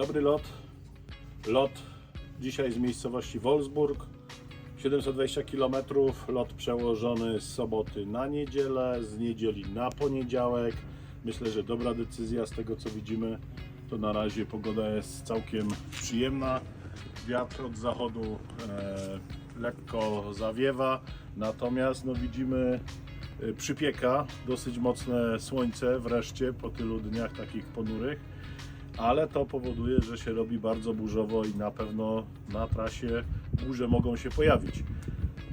Dobry lot. Lot dzisiaj z miejscowości Wolfsburg. 720 km. Lot przełożony z soboty na niedzielę, z niedzieli na poniedziałek. Myślę, że dobra decyzja z tego co widzimy. To na razie pogoda jest całkiem przyjemna. Wiatr od zachodu e, lekko zawiewa, natomiast no, widzimy e, przypieka, dosyć mocne słońce wreszcie po tylu dniach takich ponurych ale to powoduje, że się robi bardzo burzowo i na pewno na trasie burze mogą się pojawić.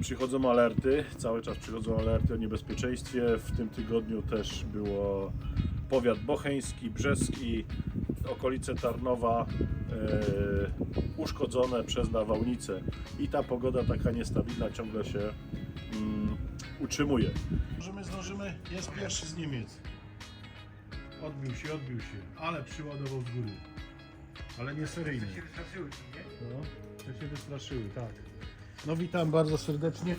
Przychodzą alerty, cały czas przychodzą alerty o niebezpieczeństwie. W tym tygodniu też było powiat bocheński, brzeski, okolice Tarnowa e, uszkodzone przez nawałnicę i ta pogoda taka niestabilna ciągle się mm, utrzymuje. Zdążymy, zdążymy, jest pierwszy z Niemiec. Odbił się, odbił się, ale przyładował z góry. Ale nie seryjnie. się wystraszyły, nie? No, to się wystraszyły, tak. No witam bardzo serdecznie.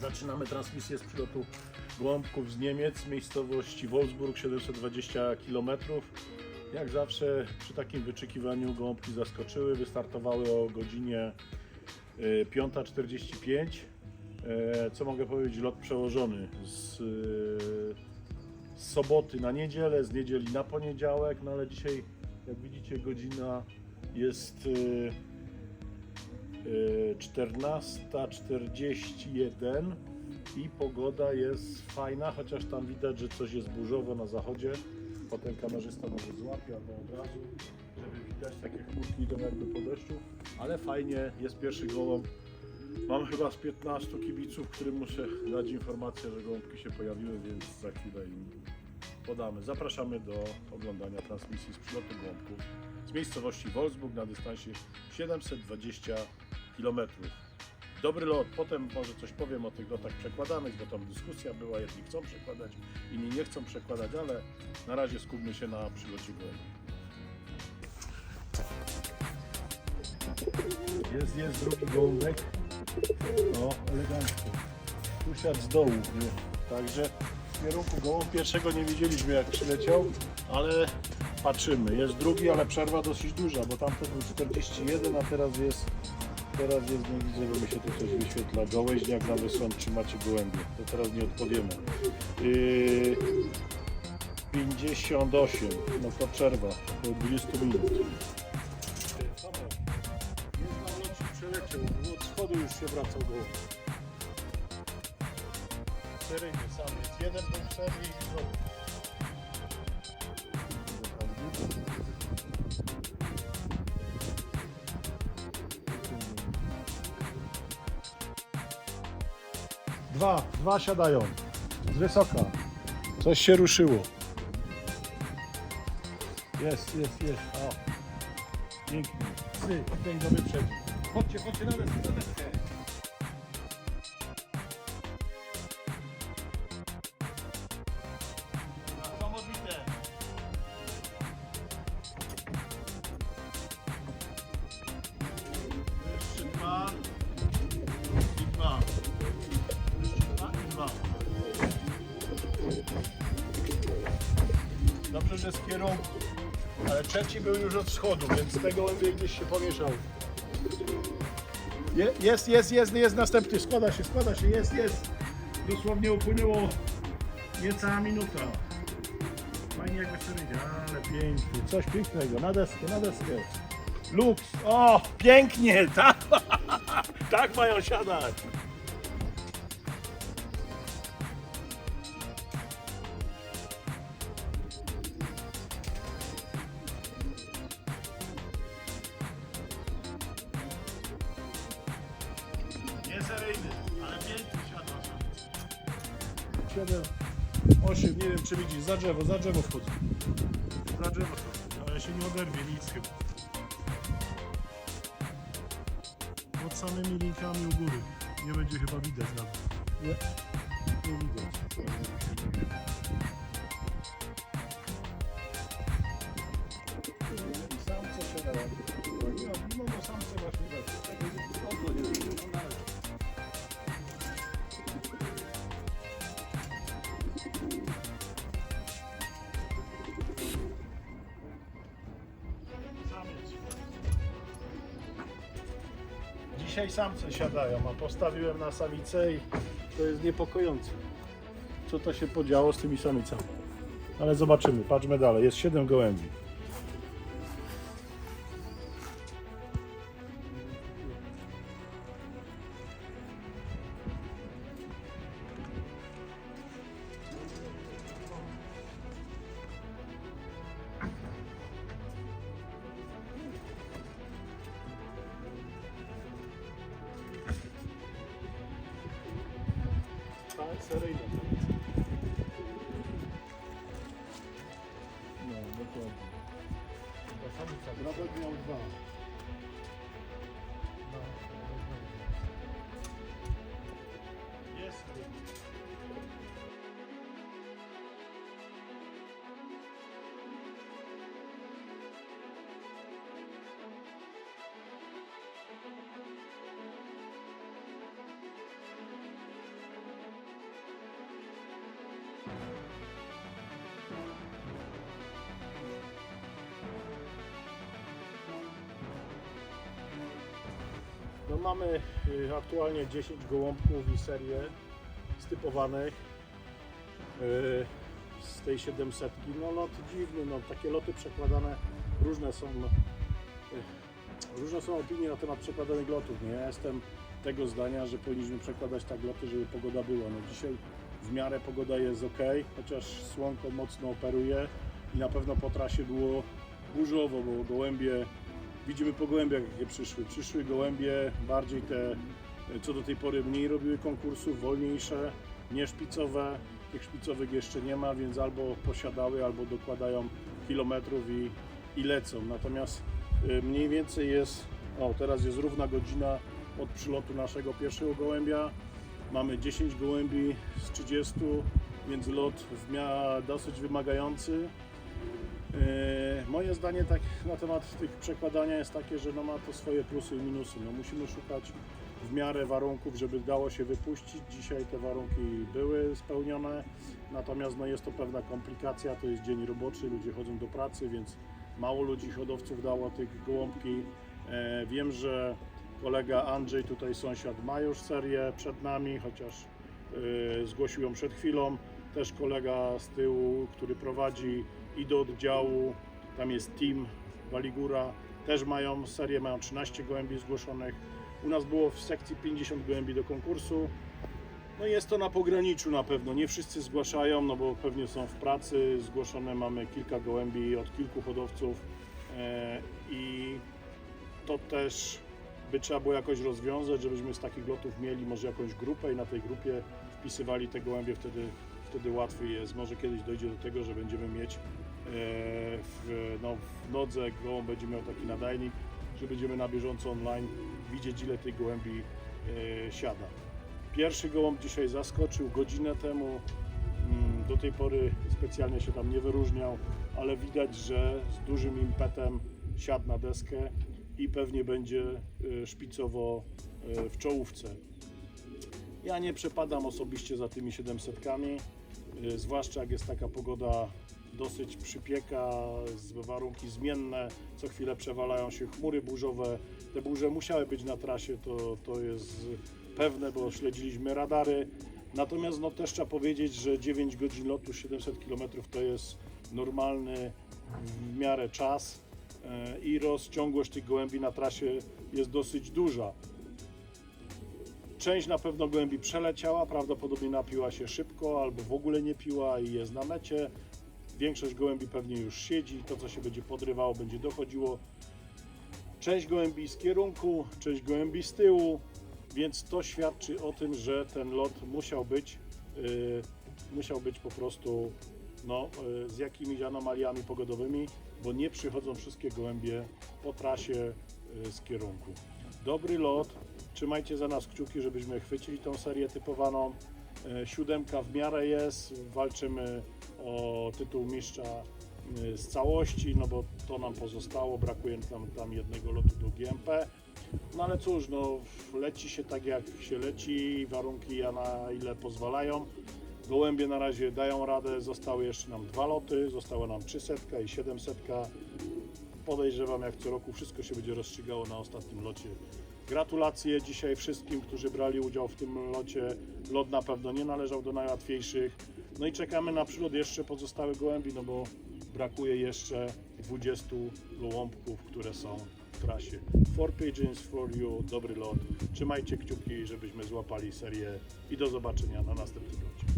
Zaczynamy transmisję z przylotu gołąbków z Niemiec, miejscowości Wolfsburg, 720 km. Jak zawsze przy takim wyczekiwaniu gołąbki zaskoczyły. Wystartowały o godzinie y, 5.45. E, Co mogę powiedzieć? Lot przełożony z, y, z soboty na niedzielę, z niedzieli na poniedziałek, no ale dzisiaj jak widzicie godzina jest y, y, 14.41 i pogoda jest fajna, chociaż tam widać, że coś jest burzowo na zachodzie. Potem kamerzysta może złapie albo od razu, żeby widać takie chmurki idą jakby po deszczu, ale fajnie, jest pierwszy gołąb. Mam chyba z 15 kibiców, którym muszę dać informację, że gołąbki się pojawiły, więc za chwilę im podamy. Zapraszamy do oglądania transmisji z przylotu gołąbków z miejscowości Wolfsburg na dystansie 720 km. Dobry lot, potem może coś powiem o tych lotach przekładanych, bo tam dyskusja była, jedni chcą przekładać, inni nie chcą przekładać, ale na razie skupmy się na przylocie gołębi. Jest, jest drugi gołąbek. O, elegancko. Usiadł z dołu. Nie? Także w kierunku gołąb pierwszego nie widzieliśmy jak przyleciał, ale patrzymy. Jest drugi, ale przerwa dosyć duża, bo tamten był 41, a teraz jest teraz jest, nie widzę, bo mi się tu coś wyświetla. Gołęźniak na wysłon, czy macie gołębie? To teraz nie odpowiemy. Yy, 58, no to przerwa, około 20 minut. Na przeleciał, od schodu już się wracał gołąb. Seryjny sam jest, jeden był w serii i w środku. Dwa, dwa siadają. Z wysoka. Coś się ruszyło. Jest, jest, jest. O. Pięknie. Ty, ten do wyprzedzi. Chodźcie, chodźcie na deskę, na deskę. Są odbite. Jeszcze dwa. I dwa. Jeszcze dwa i dwa. Dobrze, że z kierunku. Ale trzeci był już od wschodu, więc z tego lepiej gdzieś się pomieszał. Je, jest, jest, jest, jest następny. Składa się, składa się, jest, jest. Dosłownie upłynęło niecała minuta. Fajnie jakby sobie ale pięknie. Coś pięknego, na deskę, na deskę. Lux, o, pięknie, tak, tak mają siadać. 7, 8, nie wiem czy widzisz, za drzewo, za drzewo wchodzi. Za drzewo wchodzi, ale się nie oderwie nic chyba. Pod samymi linkami u góry. Nie będzie chyba widać nawet. Nie, nie widać. Dzisiaj samce siadają, a postawiłem na samicę i to jest niepokojące. Co to się podziało z tymi samicami? Ale zobaczymy, patrzmy dalej. Jest 7 gołębi. Tak, mamy y, aktualnie 10 gołąbków i serię stypowanych y, z tej 700. No lot dziwny, no takie loty przekładane różne są y, różne są opinie na temat przekładanych lotów. Nie ja jestem tego zdania, że powinniśmy przekładać tak loty, żeby pogoda była. No dzisiaj w miarę pogoda jest ok, chociaż słonko mocno operuje i na pewno po trasie było burzowo, bo gołębie Widzimy po gołębiach, jakie przyszły. Przyszły gołębie bardziej te, co do tej pory mniej robiły konkursów, wolniejsze, nie szpicowe. Tych szpicowych jeszcze nie ma, więc albo posiadały, albo dokładają kilometrów i, i lecą. Natomiast y, mniej więcej jest, o teraz jest równa godzina od przylotu naszego pierwszego gołębia. Mamy 10 gołębi z 30, więc lot w dosyć wymagający. E, Moje zdanie tak na temat tych przekładania jest takie, że no ma to swoje plusy i minusy. No musimy szukać w miarę warunków, żeby dało się wypuścić. Dzisiaj te warunki były spełnione, natomiast no jest to pewna komplikacja, to jest dzień roboczy, ludzie chodzą do pracy, więc mało ludzi hodowców dało tych gołąbki. E, Wiem, że kolega Andrzej, tutaj sąsiad, ma już serię przed nami, chociaż e, zgłosił ją przed chwilą. Też kolega z tyłu, który prowadzi i do oddziału, tam jest team Waligura, też mają serię, mają 13 gołębi zgłoszonych. U nas było w sekcji 50 gołębi do konkursu. No jest to na pograniczu na pewno, nie wszyscy zgłaszają, no bo pewnie są w pracy, zgłoszone mamy kilka gołębi od kilku hodowców e, i to też by trzeba było jakoś rozwiązać, żebyśmy z takich lotów mieli może jakąś grupę i na tej grupie wpisywali te gołębie, wtedy, wtedy łatwiej jest. Może kiedyś dojdzie do tego, że będziemy mieć e, w, no, w nodze gołąb będzie miał taki nadajnik, że będziemy na bieżąco online widzieć ile tych gołębi e, siada. Pierwszy gołąb dzisiaj zaskoczył godzinę temu. Mm, Do tej pory specjalnie się tam nie wyróżniał, ale widać, że z dużym impetem siadł na deskę i pewnie będzie e, szpicowo w czołówce. Ja nie przepadam osobiście za tymi 700, y, zwłaszcza jak jest taka pogoda dosyć przypieka, warunki zmienne, co chwilę przewalają się chmury burzowe. Te burze musiały być na trasie, to, to jest pewne, bo śledziliśmy radary. Natomiast no, też trzeba powiedzieć, że 9 godzin lotu 700 km to jest normalny w miarę czas e, i rozciągłość tych gołębi na trasie jest dosyć duża. Część na pewno gołębi przeleciała, prawdopodobnie napiła się szybko albo w ogóle nie piła i jest na mecie. Większość gołębi pewnie już siedzi, to co się będzie podrywało będzie dochodziło. Część gołębi z kierunku, część gołębi z tyłu, więc to świadczy o tym, że ten lot musiał być, yy, musiał być po prostu no, yy, z jakimiś anomaliami pogodowymi, bo nie przychodzą wszystkie gołębie po trasie yy, z kierunku. Dobry lot, trzymajcie za nas kciuki, żebyśmy chwycili tą serię typowaną. E, Siódemka w miarę jest, walczymy o tytuł mistrza e, z całości, no bo to nam pozostało, brakuje tam, tam jednego lotu do GMP. No ale cóż, no leci się tak jak się leci, warunki na ile pozwalają. Gołębie na razie dają radę, zostały jeszcze nam dwa loty, została nam 300 i 700. Podejrzewam jak co roku wszystko się będzie rozstrzygało na ostatnim locie Gratulacje dzisiaj wszystkim, którzy brali udział w tym locie. Lot na pewno nie należał do najłatwiejszych. No i czekamy na przylot jeszcze pozostałych gołębi, no bo brakuje jeszcze 20 gołąbków, które są w trasie. Four pigeons for you, dobry lot. Trzymajcie kciuki, żebyśmy złapali serię i do zobaczenia na następnym locie.